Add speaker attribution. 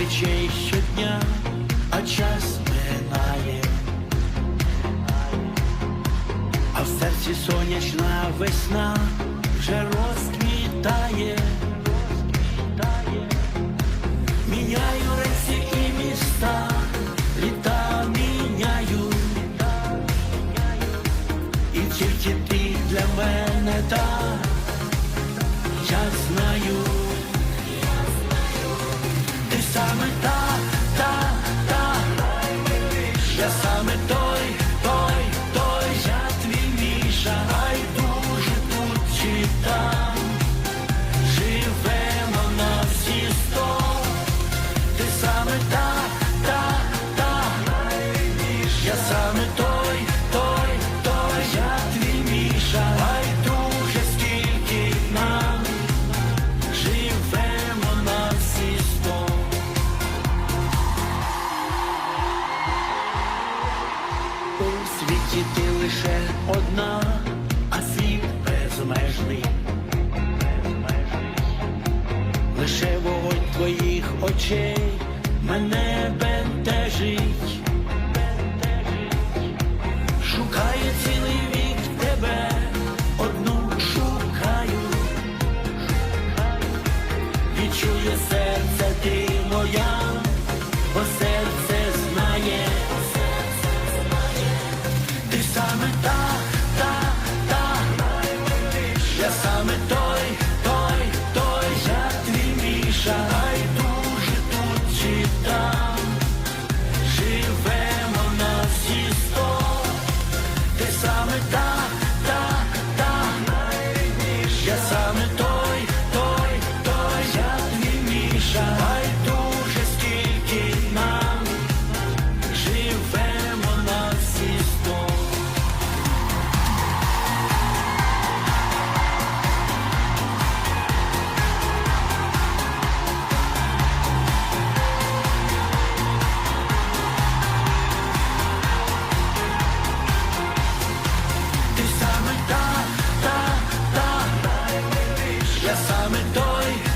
Speaker 1: зустрічей щодня, а час минає, а в серці сонячна весна вже розквітає, міняю речі і міста, літа міняю, і тільки ти для мене так, я знаю. Я саме той, той, той, я твій міша, ай дуже тут чи там, живемо на всі сто, ти саме та, та, та, я саме той, одна, а світ безмежний. Лише вогонь твоїх очей мене я саме той.